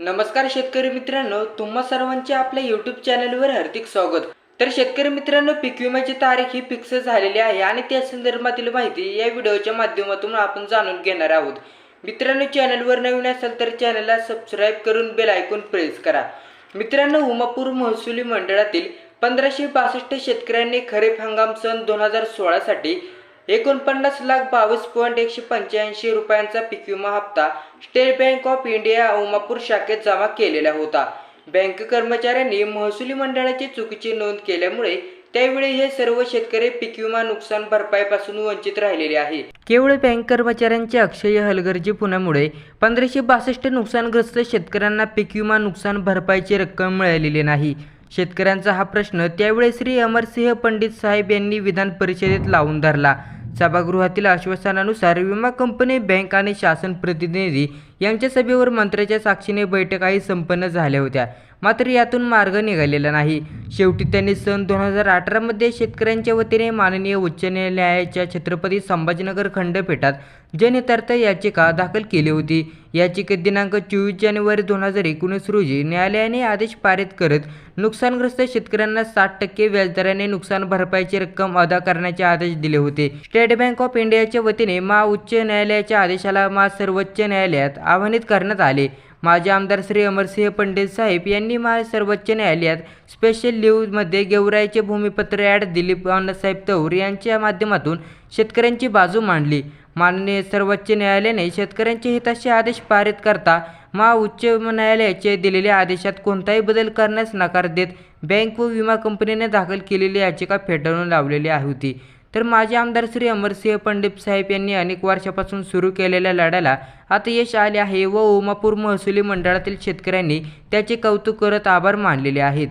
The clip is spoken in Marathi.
नमस्कार शेतकरी मित्रांनो तुम्हा सर्वांचे आपल्या यूट्यूब चॅनलवर हार्दिक स्वागत. तर शेतकरी मित्रांनो पीक विम्याची तारीख ही फिक्स झालेली आहे आणि त्या संदर्भातील माहिती या व्हिडिओच्या माध्यमातून आपण जाणून घेणार आहोत. मित्रांनो चॅनलवर नवीन असाल तर चॅनलला सबस्क्राईब करून बेल ऐकून प्रेस करा. मित्रांनो उमापूर महसुली मंडळातील पंधराशे बासष्ट शेतकऱ्यांनी खरीप हंगाम सन दोन हजार सोळासाठी एकोणपन्नास लाख बावीस पॉईंट एकशे पंच्याऐंशी रुपयांचा पीक विमा हप्ता State Bank of India Umapur शाखेत जमा केलेला होता. बँक कर्मचाऱ्यांनी महसुली मंडळाची चुकीची नोंद केल्यामुळे त्यावेळी हे सर्व शेतकरी पीक विमा नुकसान भरपाईपासून वंचित राहिलेले आहे. केवळ बँक कर्मचाऱ्यांच्या अक्षय हलगर्जीपणामुळे पंधराशे बासष्ट नुकसानग्रस्त शेतकऱ्यांना पीक विमा नुकसान भरपाईची रक्कम मिळालेली नाही. शेतकऱ्यांचा हा प्रश्न त्यावेळी श्री अमरसिंह पंडित साहेब यांनी विधान परिषदेत लावून धरला. सभागृहातील आश्वासनानुसार विमा कंपनी बँक आणि शासन प्रतिनिधी यांच्या सभेवर मंत्र्याच्या साक्षीने बैठकाही संपन्न झाल्या होत्या. मात्र यातून मार्ग निघालेला नाही. शेवटी त्यांनी सन दोन हजार अठरामध्ये शेतकऱ्यांच्या वतीने माननीय उच्च न्यायालयाच्या छत्रपती संभाजीनगर खंडपीठात जनहितार्थ याचिका दाखल केली होती. याचिकेत दिनांक चोवीस जानेवारी दोन हजार एकोणीस रोजी न्यायालयाने आदेश पारित करत नुकसानग्रस्त शेतकऱ्यांना साठ टक्के व्याजदराने नुकसान भरपाईची रक्कम अदा करण्याचे आदेश दिले होते. स्टेट बँक ऑफ इंडियाच्या वतीने मा उच्च न्यायालयाच्या आदेशाला मा सर्वोच्च न्यायालयात आव्हानित करण्यात आले. माजी आमदार श्री अमरसिंह पंडित साहेब यांनी महा सर्वोच्च न्यायालयात स्पेशल लिव्हमध्ये गेवराईचे भूमिपत्र ॲड दिलीप अण्णासाहेब तौर यांच्या माध्यमातून शेतकऱ्यांची बाजू मांडली. माननीय सर्वोच्च न्यायालयाने शेतकऱ्यांचे हिताचे आदेश पारित करता महा उच्च न्यायालयाचे दिलेल्या आदेशात कोणताही बदल करण्यास नकार देत बँक व विमा कंपनीने दाखल केलेली याचिका फेटाळून लावलेली होती तर माजी आमदार श्री अमरसिंह पंडित साहेब यांनी अनेक वर्षापासून सुरू केलेल्या लढ्याला आता यश आले आहे व उमापूर महसुली मंडळातील शेतकऱ्यांनी त्याचे कौतुक करत आभार मानलेले आहेत.